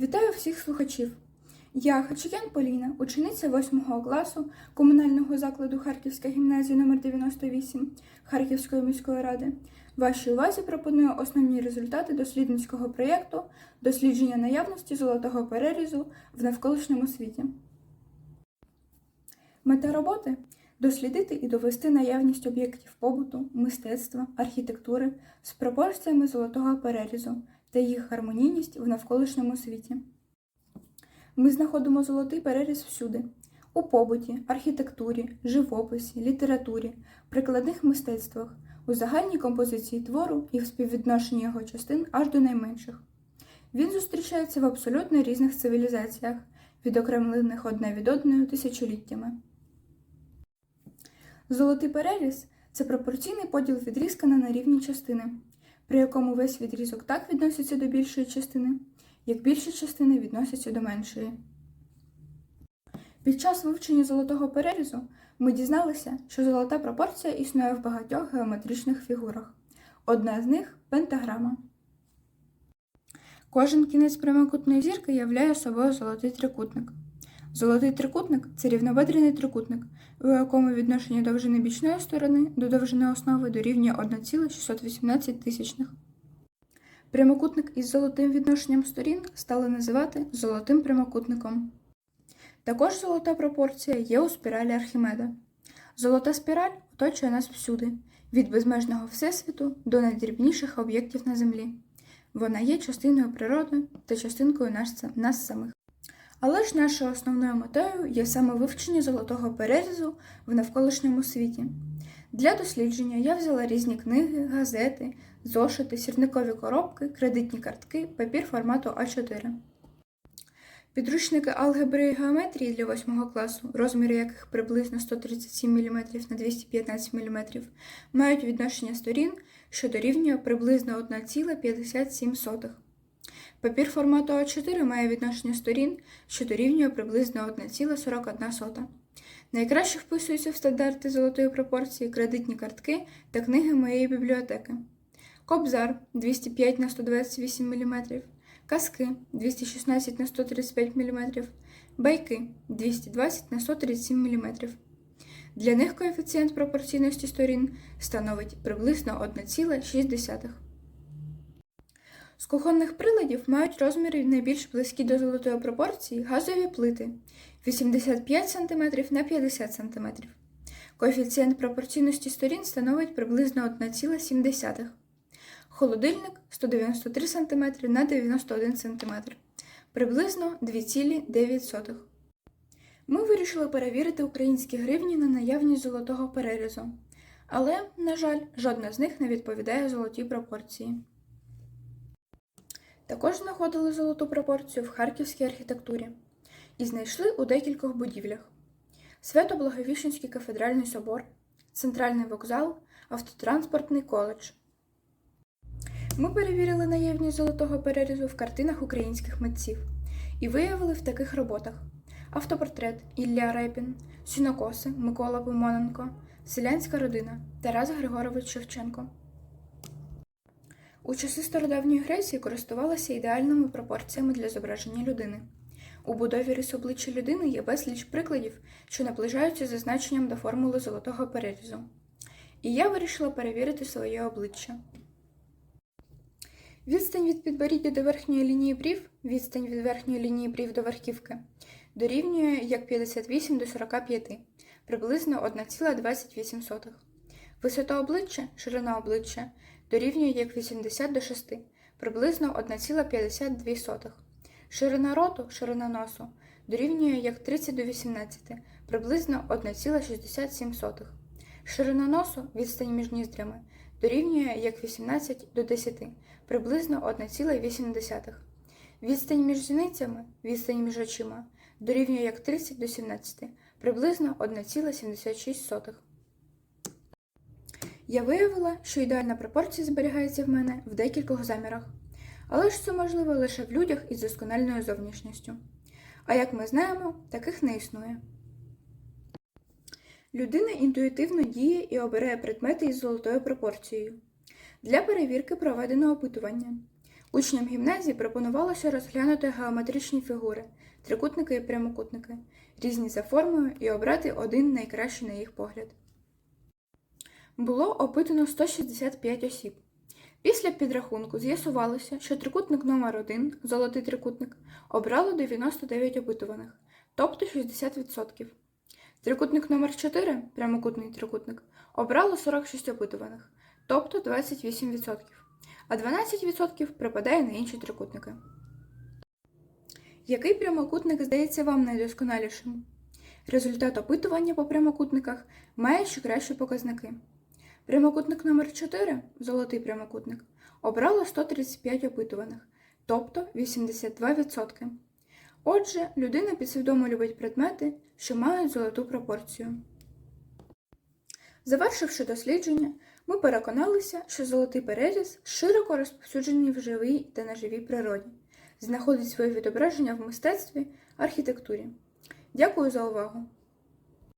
Вітаю всіх слухачів. Я Хачикян Поліна, учениця 8 класу комунального закладу Харківська гімназія номер 98 Харківської міської ради. Вашій увазі пропоную основні результати дослідницького проєкту дослідження наявності золотого перерізу в навколишньому світі. Мета роботи дослідити і довести наявність об'єктів побуту, мистецтва, архітектури з пропорціями золотого перерізу та їх гармонійність в навколишньому світі. Ми знаходимо золотий переріз всюди: у побуті, архітектурі, живописі, літературі, прикладних мистецтвах, у загальній композиції твору і в співвідношенні його частин аж до найменших. Він зустрічається в абсолютно різних цивілізаціях, відокремлених одне від одної тисячоліттями. Золотий переріз це пропорційний поділ відрізка на нерівні частини, при якому весь відрізок так відноситься до більшої частини, як більші частини відносяться до меншої. Під час вивчення золотого перерізу ми дізналися, що золота пропорція існує в багатьох геометричних фігурах. Одна з них пентаграма. Кожен кінець прямокутної зірки являє собою золотий трикутник. Золотий трикутник це рівнобедрений трикутник, у якому відношення довжини бічної сторони до довжини основи дорівнює 1,618 тисячних. Прямокутник із золотим відношенням сторін стали називати золотим прямокутником. Також золота пропорція є у спіралі Архімеда. Золота спіраль оточує нас всюди, від безмежного всесвіту до найдрібніших об'єктів на землі. Вона є частиною природи та частинкою нас самих. Але ж нашою основною метою є саме вивчення золотого перерізу в навколишньому світі. Для дослідження я взяла різні книги, газети, зошити, сірникові коробки, кредитні картки, папір формату А4. Підручники алгебри і геометрії для 8 класу, розміри яких приблизно 137 мм на 215 мм, мають відношення сторін, що дорівнює приблизно 1,57. Папір формату А4 має відношення сторін, що дорівнює приблизно 1,41. Найкраще вписуються в стандарти золотої пропорції кредитні картки та книги моєї бібліотеки. Кобзар 205 на 128 мм, казки 216 на 135 мм, байки 220 на 137 мм. Для них коефіцієнт пропорційності сторін становить приблизно 1,6. З кухонних приладів мають розміри найбільш близькі до золотої пропорції газові плити 85 см на 50 см. Коефіцієнт пропорційності сторін становить приблизно 1,7. Холодильник 193 см на 91 см, приблизно 2,9. Ми вирішили перевірити українські гривні на наявність золотого перерізу. Але, на жаль, жодна з них не відповідає золотій пропорції. Також знаходили золоту пропорцію в харківській архітектурі і знайшли у декількох будівлях: Свято-Благовіщенський кафедральний собор, Центральний вокзал, автотранспортний коледж. Ми перевірили наявність золотого перерізу в картинах українських митців і виявили в таких роботах: автопортрет Ілля Репін, Сінокоси Микола Помоненко, Селянська родина Тарас Григорович Шевченко. У часи стародавньої Греції користувалися ідеальними пропорціями для зображення людини. У будові рис обличчя людини є безліч прикладів, що наближаються за значенням до формули золотого перерізу. І я вирішила перевірити своє обличчя. Відстань від підборіддя до верхньої лінії брів, відстань від верхньої лінії брів до верхівки, дорівнює як 58 до 45, приблизно 1,28. Висота обличчя, ширина обличчя дорівнює як 80 до 6, приблизно 1,52. Ширина роту, ширина носу дорівнює як 30 до 18, приблизно 1,67. Ширина носу, відстань між ніздрями, дорівнює як 18 до 10, приблизно 1,8. Відстань між зіницями, відстань між очима, дорівнює як 30 до 17, приблизно 1,76. Я виявила, що ідеальна пропорція зберігається в мене в декількох замірах, але ж це можливо лише в людях із доскональною зовнішністю. А як ми знаємо, таких не існує. Людина інтуїтивно діє і обирає предмети із золотою пропорцією. Для перевірки проведено опитування. Учням гімназії пропонувалося розглянути геометричні фігури, трикутники і прямокутники, різні за формою і обрати один найкращий на їх погляд. Було опитано 165 осіб. Після підрахунку з'ясувалося, що трикутник номер 1 золотий трикутник, обрало 99 опитуваних, тобто 60%. Трикутник номер 4 прямокутний трикутник, обрало 46 опитуваних, тобто 28%, а 12% припадає на інші трикутники. Який прямокутник здається вам найдосконалішим? Результат опитування по прямокутниках має ще кращі показники. Прямокутник номер 4 золотий прямокутник, обрало 135 опитуваних, тобто 82%. Отже, людина підсвідомо любить предмети, що мають золоту пропорцію. Завершивши дослідження, ми переконалися, що золотий переріз широко розповсюджений в живій та неживій природі, знаходить своє відображення в мистецтві, архітектурі. Дякую за увагу!